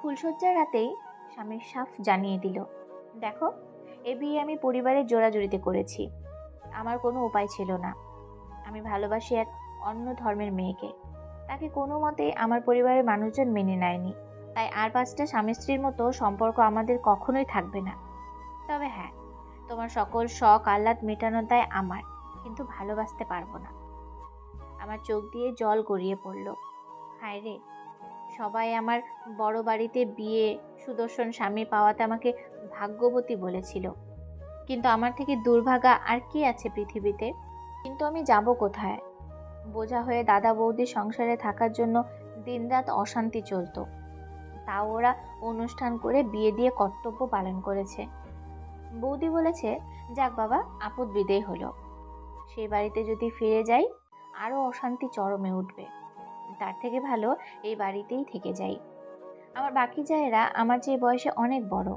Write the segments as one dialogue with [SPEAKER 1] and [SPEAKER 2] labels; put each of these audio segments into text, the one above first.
[SPEAKER 1] ফুলশয্যার রাতেই স্বামীর সাফ জানিয়ে দিল, দেখো, এ বিয়ে আমি পরিবারের জোড়াজুড়িতে করেছি। আমার কোনো উপায় ছিল না। আমি ভালোবাসি এক অন্য ধর্মের মেয়েকে। তাকে কোনো মতে আমার পরিবারের মানুষজন মেনে নেয়নি। তাই আর পাঁচটা স্বামী স্ত্রীর মতো সম্পর্ক আমাদের কখনোই থাকবে না। তবে হ্যাঁ তোমার সকল শখ, আহ্লাদ মেটানো তাই আমার, কিন্তু ভালোবাসতে পারব না। আমার চোখ দিয়ে জল গড়িয়ে পড়ল। হায় রে সবাই আমার বড় বাড়িতে বিয়ে, সুদর্শন স্বামী পাওয়াতে আমাকে ভাগ্যবতী বলেছিল। কিন্তু আমার থেকে দুর্ভাগা আর কি আছে পৃথিবীতে? কিন্তু আমি যাব কোথায়? বোঝা হয়ে দাদা বৌদির সংসারে থাকার জন্য দিনরাত অশান্তি চলতো। তা ওরা অনুষ্ঠান করে বিয়ে দিয়ে কর্তব্য পালন করেছে। বৌদি বলেছে, যাক বাবা, আপদ বিদেয় হলো। সেই বাড়িতে যদি ফিরে যাই আরও অশান্তি চরমে উঠবে। তার থেকে ভালো এই বাড়িতেই থেকে যাই। আমার বাকি জায়েরা আমার যে বয়সে অনেক বড়।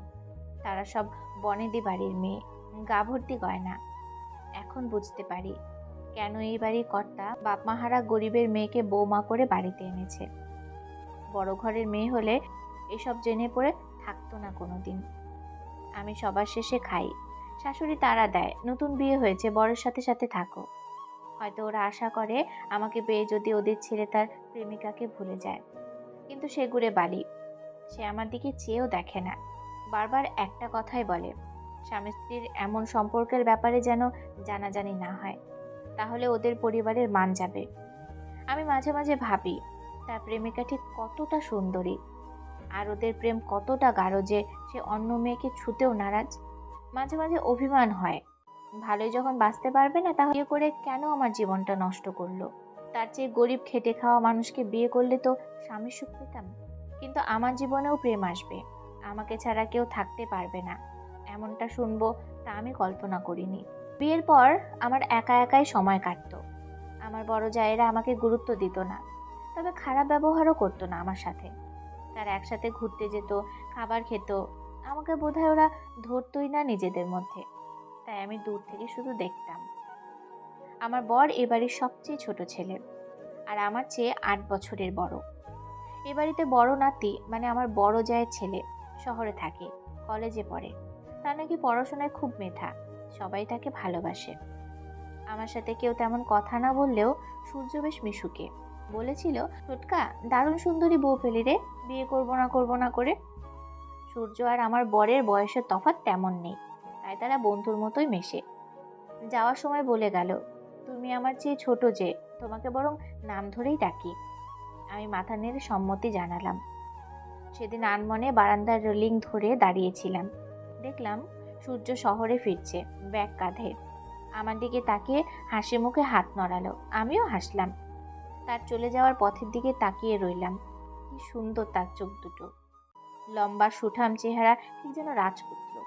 [SPEAKER 1] তারা সব বনেদি বাড়ির মেয়ে, গা ভর্তি গয়না। এখন বুঝতে পারি কেন এই বাড়ির কর্তা বাপমাহারা গরিবের মেয়েকে বৌমা করে বাড়িতে এনেছে। বড় ঘরের মেয়ে হলে এসব জেনে পড়ে থাকতো না কোনো দিন আমি সবার শেষে খাই। শাশুড়ি তারা দেয়, নতুন বিয়ে হয়েছে, বরের সাথে সাথে থাকো। হয়তো ওরা আশা করে আমাকে পেয়ে যদি ওদের ছেড়ে তার প্রেমিকাকে ভুলে যায়। কিন্তু সে ঘুরে বালি। সে আমার দিকে চেয়েও দেখে না। বারবার একটা কথাই বলে, স্বামী স্ত্রীর এমন সম্পর্কের ব্যাপারে যেন জানাজানি না হয়। তাহলে ওদের পরিবারের মান যাবে। আমি মাঝে মাঝে ভাবি, তার প্রেমিকা ঠিক কতটা সুন্দরী। আর ওদের প্রেম কতটা গাঢ় যে সে অন্য মেয়েকে ছুতেও নারাজ। মাঝে মাঝে অভিমান হয়। ভালোই যখন বাঁচতে পারবে না, তাহলে করে কেন আমার জীবনটা নষ্ট করল? তার চেয়ে গরিব খেটে খাওয়া মানুষকে বিয়ে করলে তো স্বামীর সুখ পেতাম কিন্তু আমার জীবনেও প্রেম আসবে। আমাকে ছাড়া কেউ থাকতে পারবে না। এমনটা শুনব তা আমি কল্পনা করিনি। বিয়ের পর আমার একা একাই সময় কাটতো। আমার বড় জায়েরা আমাকে গুরুত্ব দিত না। তবে খারাপ ব্যবহারও করতো না আমার সাথে। তারা একসাথে ঘুরতে যেত, খাবার খেত। আমাকে বোধহয় ওরা ধরতই না নিজেদের মধ্যে। তাই আমি দূর থেকে শুধু দেখতাম। আমার বর এ বাড়ির সবচেয়ে ছোট ছেলে আর আমার চেয়ে আট বছরের বড়। এ বাড়িতে বড় নাতি মানে আমার বড় জায়ের ছেলে শহরে থাকে, কলেজে পড়ে। তার নাকি পড়াশোনায় খুব মেধা, সবাই তাকে ভালোবাসে। আমার সাথে কেউ তেমন কথা না বললেও সূর্য বেশ মিশুকে। বলেছিল টোটকা দারুণ সুন্দরী বউ পেলি রে, বিয়ে করব না করব না করে। সূর্য আর আমার বরের বয়সের তফাৎ তেমন নেই, তাই তারা বন্ধুর মতোই মেশে। যাওয়ার সময় বলে গেল তুমি আমার চেয়ে ছোট যে, তোমাকে বরং নাম ধরেই ডাকি। আমি মাথা নেড়ে সম্মতি জানালাম। সেদিন আনমনে বারান্দার রেলিং ধরে দাঁড়িয়েছিলাম। দেখলাম সূর্য শহরে ফিরছে, ব্যাগ কাঁধে। আমার দিকে তাকিয়ে হাসি মুখে হাত নড়ালো। আমিও হাসলাম। তার চলে যাওয়ার পথের দিকে তাকিয়ে রইলাম। কি সুন্দর তার চোখ দুটো। লম্বা সুঠাম চেহারা ঠিক যেন রাজপুত্র।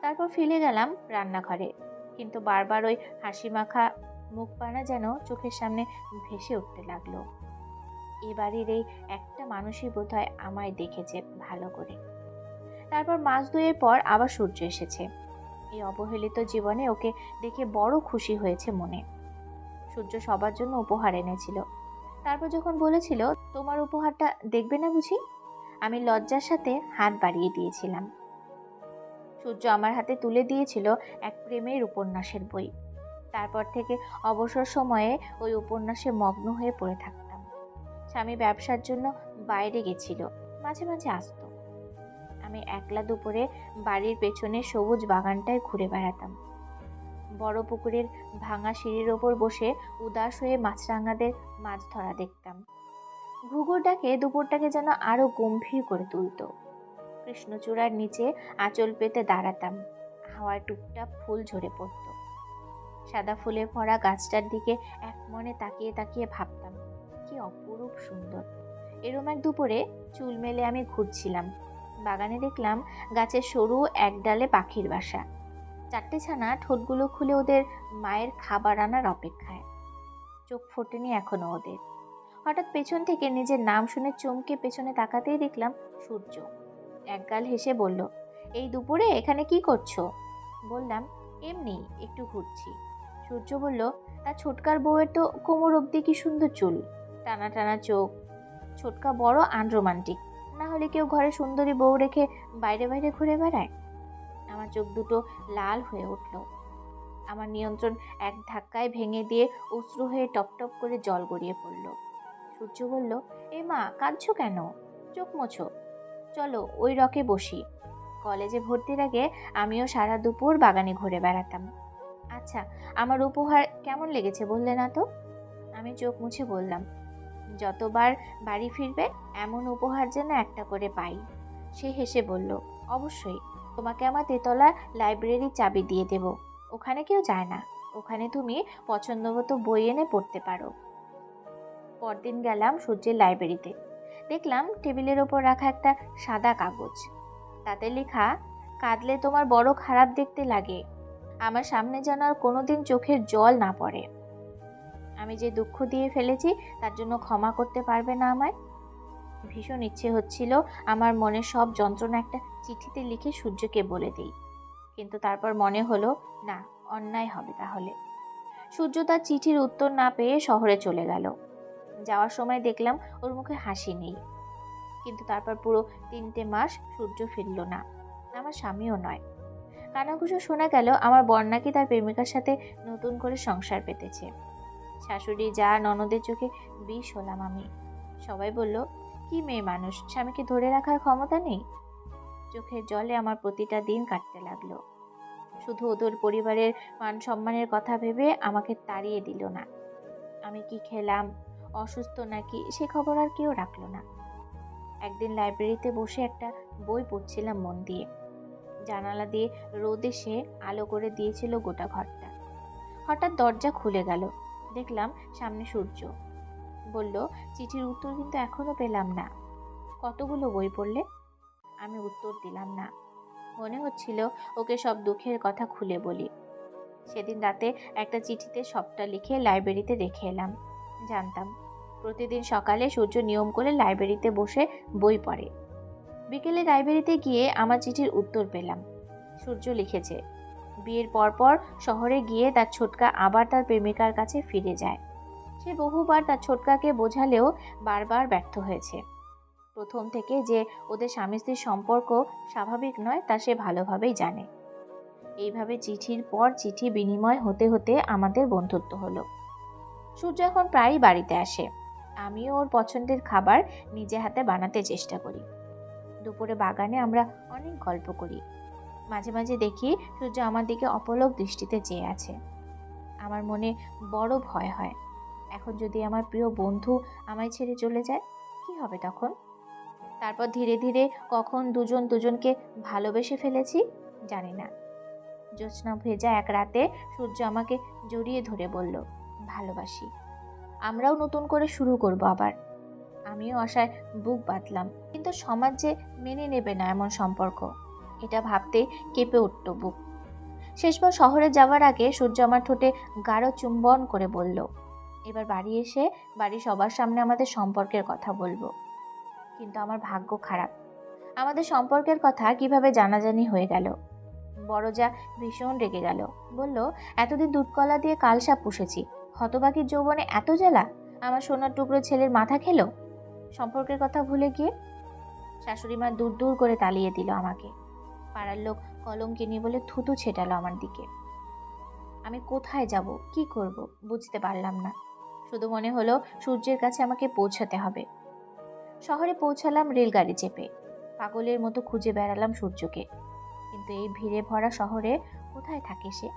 [SPEAKER 1] তারপর ফিরে গেলাম রান্নাঘরে। কিন্তু বারবার ওই হাসি মাখা মুখ পানা যেন চোখের সামনে ভেসে উঠতে লাগল। এ বাড়ির এই একটা মানুষই বোধহয় আমায় দেখেছে ভালো করে। তারপর মাস দুয়ের পর আবার সূর্য এসেছে। এই অবহেলিত জীবনে ওকে দেখে বড় খুশি হয়েছে মনে। সূর্য সবার জন্য উপহার এনেছিল। তারপর যখন বলেছিল, তোমার উপহারটা দেখবে না বুঝি? আমি লজ্জার সাথে হাত বাড়িয়ে দিয়েছিলাম। সূর্য আমার হাতে তুলে দিয়েছিল এক প্রেমের উপন্যাসের বই। তারপর থেকে অবসর সময়ে ওই উপন্যাসে মগ্ন হয়ে পড়ে থাকতাম। স্বামী ব্যবসার জন্য বাইরে গেছিল, মাঝে মাঝে আসতো। আমি একলা দুপুরে বাড়ির পেছনে সবুজ বাগানটায় ঘুরে বেড়াতাম। বড় পুকুরের ভাঙা সিঁড়ির ওপর বসে উদাস হয়ে মাছরাঙাদের মাছ ধরা দেখতাম। ঘুঘুর ডাকে দুপুরটাকে যেন আরও গম্ভীর করে তুলত। কৃষ্ণচূড়ার নিচে আঁচল পেতে দাঁড়াতাম। হাওয়ার টুকটাপ ফুল ঝরে পড়তো। সাদা ফুলে ভরা গাছটার দিকে এক মনে তাকিয়ে তাকিয়ে ভাবতাম, কি অপরূপ সুন্দর। এরম এক দুপুরে চুল মেলে আমি ঘুরছিলাম। বাগানে দেখলাম গাছের সরু এক ডালে পাখির বাসা। চারটে ছানা ঠোঁটগুলো খুলে ওদের মায়ের খাবার আনার অপেক্ষায়। চোখ ফোটেনি এখনও ওদের। হঠাৎ পেছন থেকে নিজের নাম শুনে চমকে পেছনে তাকাতেই দেখলাম সূর্য। একগাল হেসে বলল, এই দুপুরে এখানে কি করছ? বললাম, এমনি, একটু ঘুরছি। সূর্য বলল তার ছোটকার বউয়ের তো কোমর অবধি কি সুন্দর চুল? টানা টানা চোখ। ছোটকা বড় আনরোমান্টিক না হলে কেউ ঘরে সুন্দরী বউ রেখে বাইরে বাইরে ঘুরে বেড়ায়? আমার চোখ দুটো লাল হয়ে উঠল। আমার নিয়ন্ত্রণ এক ধাক্কায় ভেঙে দিয়ে অশ্রু হয়ে টপ টপ করে জল গড়িয়ে পড়ল। সূর্য বলল, এ মা, কাঁদছো কেন? চোখ মোছো। চলো ওই রকে বসি। কলেজে ভর্তির আগে আমিও সারা দুপুর বাগানে ঘুরে বেড়াতাম। আচ্ছা আমার উপহার কেমন লেগেছে বললে না তো? আমি চোখ মুছে বললাম, যতবার বাড়ি ফিরবে, এমন উপহার যেন একটা করে পাই। সে হেসে বলল, অবশ্যই, তোমাকে আমার তেতলা লাইব্রেরির চাবি দিয়ে দেব। ওখানে কেউ যায় না। ওখানে তুমি পছন্দ মতো বই এনে পড়তে পারো। পরদিন গেলাম সূর্যের লাইব্রেরিতে। দেখলাম টেবিলের ওপর রাখা একটা সাদা কাগজ। তাতে লেখা, কাঁদলে তোমার বড় খারাপ দেখতে লাগে। আমার সামনে যেন আর কোনোদিন চোখের জল না পড়ে। আমি যে দুঃখ দিয়ে ফেলেছি, তার জন্য ক্ষমা করতে পারবে না আমায়। ভীষণ ইচ্ছে হচ্ছিল আমার মনের সব যন্ত্রণা একটা চিঠিতে লিখে সূর্যকে বলে দিই। কিন্তু তারপর মনে হলো, না, অন্যায় হবে তাহলে। সূর্য তার চিঠির উত্তর না পেয়ে শহরে চলে গেল। যাওয়ার সময় দেখলাম ওর মুখে হাসি নেই। কিন্তু তারপর পুরো তিনটে মাস সূর্য ফিরল না। আমার স্বামীও নয়। কানাঘুষো শোনা গেল, আমার বর্ণাকে তার প্রেমিকার সাথে নতুন করে সংসার পেতেছে। শাশুড়ি যা ননদের চোখে বিষ হলাম আমি। সবাই বলল, কি মেয়ে মানুষ, স্বামীকে ধরে রাখার ক্ষমতা নেই? চোখের জলে আমার প্রতিটা দিন কাটতে লাগল। শুধু ওদের পরিবারের মান সম্মানের কথা ভেবে আমাকে তাড়িয়ে দিল না। আমি কি খেলাম, অসুস্থ নাকি, সে খবর আর কেউ রাখল না। একদিন লাইব্রেরিতে বসে একটা বই পড়ছিলাম মন দিয়ে। জানালা দিয়ে রোদ এসে আলো করে দিয়েছিল গোটা ঘরটা। হঠাৎ দরজা খুলে গেল। দেখলাম সামনে সূর্য। বলল, চিঠির উত্তর কিন্তু এখনও পেলাম না। কতগুলো বই পড়লে? আমি উত্তর দিলাম না। মনে হচ্ছিল ওকে সব দুঃখের কথা খুলে বলি। সেদিন রাতে একটা চিঠিতে সবটা লিখে লাইব্রেরিতে রেখে এলাম। জানতাম, প্রতিদিন সকালে সূর্য নিয়ম করে লাইব্রেরিতে বসে বই পড়ে। বিকেলে লাইব্রেরিতে গিয়ে আমার চিঠির উত্তর পেলাম। সূর্য লিখেছে, বিয়ের পরপর শহরে গিয়ে তার ছোটকা আবার তার প্রেমিকার কাছে ফিরে যায়। সে বহুবার তার ছোটকাকে বোঝালেও বারবার ব্যর্থ হয়েছে। প্রথম থেকে যে ওদের স্বামী স্ত্রীর সম্পর্ক স্বাভাবিক নয়, তা সে ভালোভাবেই জানে। এইভাবে চিঠির পর চিঠি বিনিময় হতে হতে আমাদের বন্ধুত্ব হলো। সূর্য এখন প্রায়ই বাড়িতে আসে। আমিও ওর পছন্দের খাবার নিজে হাতে বানাতে চেষ্টা করি। দুপুরে বাগানে আমরা অনেক গল্প করি। মাঝে মাঝে দেখি সূর্য আমার দিকে অপলক দৃষ্টিতে চেয়ে আছে। আমার মনে বড় ভয় হয়। এখন যদি আমার প্রিয় বন্ধু আমায় ছেড়ে চলে যায়, কি হবে তখন? তারপর ধীরে ধীরে কখন দুজন দুজনকে ভালোবেসে ফেলেছি, জানি না। জ্যোৎস্না ভেজা এক রাতে সূর্য আমাকে জড়িয়ে ধরে বলল, ভালোবাসি। আমরাও নতুন করে শুরু করব আবার। আমিও আশায় বুক বাঁধলাম। কিন্তু সমাজ যে মেনে নেবে না এমন সম্পর্ক, এটা ভাবতে কেঁপে উঠত বুক। শেষবার শহরে যাওয়ার আগে সূর্য আমার ঠোঁটে গাঢ় চুম্বন করে বলল, এবার বাড়ি এসে বাড়ি সবার সামনে আমাদের সম্পর্কের কথা বলব। কিন্তু আমার ভাগ্য খারাপ। আমাদের সম্পর্কের কথা কীভাবে জানাজানি হয়ে গেল? বড় যা ভীষণ রেগে গেল। বলল, এতদিন দুধকলা দিয়ে কালসাপ পুষেছি, হতবাকির যৌবনে এত জ্বালা, আমার সোনার টুকরো ছেলের মাথা খেলো? সম্পর্কের কথা ভুলে গিয়ে? শাশুড়ি মা দূর দূর করে তালিয়ে দিল আমাকে। পাড়ার লোক কলম কিনি বলে থুতু ছেটালো আমার দিকে। আমি কোথায় যাব? কি করব? বুঝতে পারলাম না। শুধু মনে হলো সূর্যের কাছে আমাকে পৌঁছাতে হবে। শহরে পৌঁছালাম রেলগাড়ি চেপে। পাগলের মতো খুঁজে বেড়ালাম সূর্যকে। কিন্তু এই ভিড়ে ভরা শহরে কোথায় থাকে সে?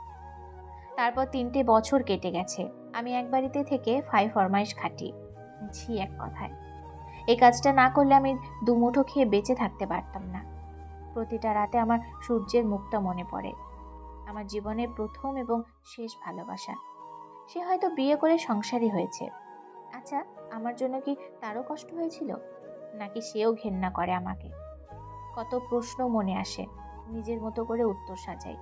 [SPEAKER 1] তারপর তিনটে বছর কেটে গেছে। আমি এক বাড়িতে থেকে ফাই ফরমাইশ খাটি। ঝি এক কথায়। এই কাজটা না করলে আমি দুমুঠো খেয়ে বেঁচে থাকতে পারতাম না। প্রতিটা রাতে আমার সূর্যের মুখটা মনে পড়ে। আমার জীবনের প্রথম এবং শেষ ভালোবাসা। সে হয়তো বিয়ে করে সংসারী হয়েছে। আচ্ছা আমার জন্য কি তারও কষ্ট হয়েছিল? নাকি সেও ঘেন্না করে আমাকে? কত প্রশ্ন মনে আসে, নিজের মতো করে উত্তর সাজাই।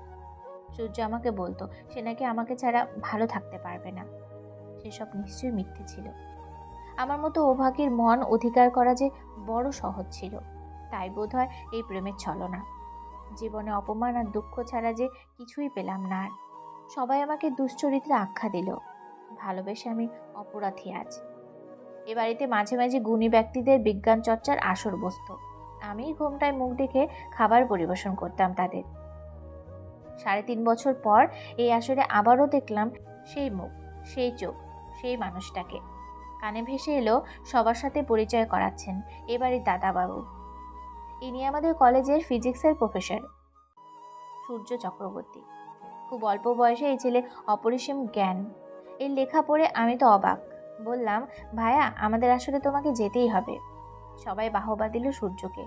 [SPEAKER 1] সূর্য আমাকে বলতো, সে নাকি আমাকে ছাড়া ভালো থাকতে পারবে না। সেসব নিশ্চয়ই মিথ্যে ছিল। আমার মতো অভাগীর মন অধিকার করা যে বড় সহজ ছিল, তাই বোধ হয় এই প্রেমের ছলনা। জীবনে অপমান আর দুঃখ ছাড়া যে কিছুই পেলাম না আর। সবাই আমাকে দুশ্চরিত্রে আখ্যা দিল, ভালোবেসে আমি অপরাধী আজ। এ বাড়িতে মাঝে মাঝে গুণী ব্যক্তিদের বিজ্ঞান চর্চার আসর বসত। আমি ঘোমটায় মুখ দেখে খাবার পরিবেশন করতাম তাদের। সাড়ে তিন বছর পর এই আসরে আবারও দেখলাম সেই মুখ, সেই চোখ, সেই মানুষটাকে। কানে ভেসে এলো সবার সাথে পরিচয় করাচ্ছেন এবারই দাদাবাবু। ইনি আমাদের কলেজের ফিজিক্সের প্রফেসর। সূর্য চক্রবর্তী। খুব অল্প বয়সে এই ছেলে অপরিসীম জ্ঞান। এর লেখা পড়ে আমি তো অবাক। বললাম ভাইয়া আমাদের আসলে তোমাকে যেতেই হবে। সবাই বাহবা দিল সূর্যকে।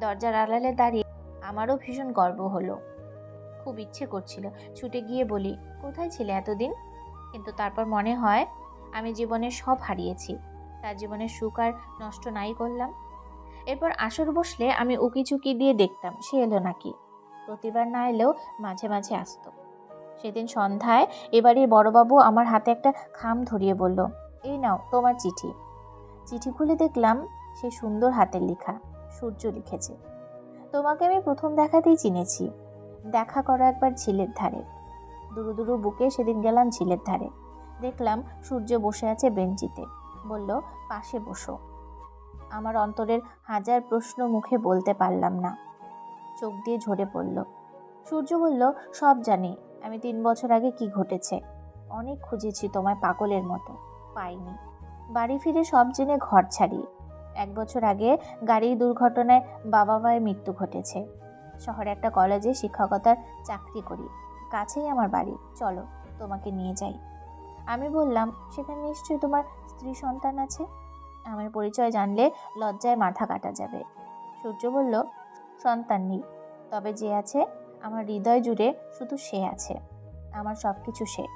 [SPEAKER 1] দরজার আড়ালে দাঁড়িয়ে আমারও ভীষণ গর্ব হলো। খুব ইচ্ছে করছিল। ছুটে গিয়ে বলি, কোথায় ছিলে এতদিন? কিন্তু তারপর মনে হয় আমি জীবনে সব হারিয়েছি। তার জীবনের সুখ আর নষ্ট নাই করলাম। এরপর আসর বসলে আমি উকি চুকি দিয়ে দেখতাম সে এলো নাকি। প্রতিবার না এলেও মাঝে মাঝে আসতো। সেদিন সন্ধ্যায় এবারের বড়বাবু আমার হাতে একটা খাম ধরিয়ে বলল, এই নাও, তোমার চিঠি। চিঠি খুলে দেখলাম সে সুন্দর হাতের লেখা, সূর্য লিখেছে। তোমাকে আমি প্রথম দেখাতেই চিনেছি। দেখা করো একবার ঝিলের ধারে। দুরু দুরু বুকে সেদিন গেলাম ঝিলের ধারে। দেখলাম সূর্য বসে আছে বেঞ্চিতে। বলল, পাশে বসো। আমার অন্তরের হাজার প্রশ্ন মুখে বলতে পারলাম না। চোখ দিয়ে ঝরে পড়ল। সূর্য বলল, সব জানি, আমি তিন বছর আগে কি ঘটেছে? অনেক খুঁজেছি তোমায় পাগলের মতো। পাইনি। বাড়ি ফিরে সব জেনে ঘর ছাড়ি। এক বছর আগে গাড়ি দুর্ঘটনায় বাবা মায়ের মৃত্যু ঘটেছে। শহরে একটা কলেজে শিক্ষকতার চাকরি করি। কাছেই আমার বাড়ি। চলো, তোমাকে নিয়ে যাই। আমি বললাম, সেখানে নিশ্চয়ই তোমার স্ত্রী সন্তান আছে? আমার পরিচয় জানলে লজ্জায় মাথা কাটা যাবে। সূর্য বলল, সন্তান নেই, তবে যে আছে, আমার হৃদয় জুড়ে শুধু সে আছে, আমার সব কিছু সে।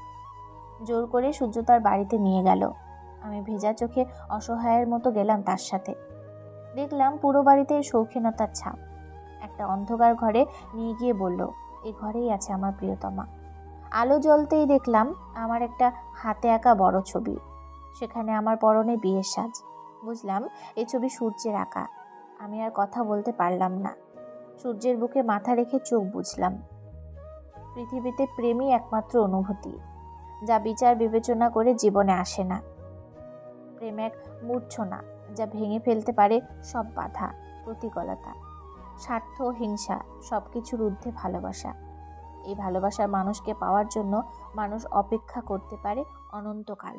[SPEAKER 1] জোর করে সূর্য তার বাড়িতে নিয়ে গেল। আমি ভেজা চোখে অসহায়ের মতো গেলাম তার সাথে। দেখলাম পুরো বাড়িতে শৌখিনতার ছাপ। একটা অন্ধকার ঘরে নিয়ে গিয়ে বলল, এ ঘরেই আছে আমার প্রিয়তমা। আলো জ্বলতেই দেখলাম আমার একটা হাতে আঁকা বড় ছবি। সেখানে আমার পরনে বিয়ের সাজ। বুঝলাম এই ছবি সূর্যের আঁকা। আমি আর কথা বলতে পারলাম না। সূর্যের বুকে মাথা রেখে চোখ বুঝলাম। পৃথিবীতে প্রেমই একমাত্র অনুভূতি, যা বিচার বিবেচনা করে জীবনে আসে না। প্রেম এক মূর্ছনা, যা ভেঙে ফেলতে পারে সব বাধা, প্রতিকূলতা, স্বার্থ, হিংসা সব কিছুর ঊর্ধ্বে ভালোবাসা। এই ভালোবাসার মানুষকে পাওয়ার জন্য মানুষ অপেক্ষা করতে পারে অনন্তকাল।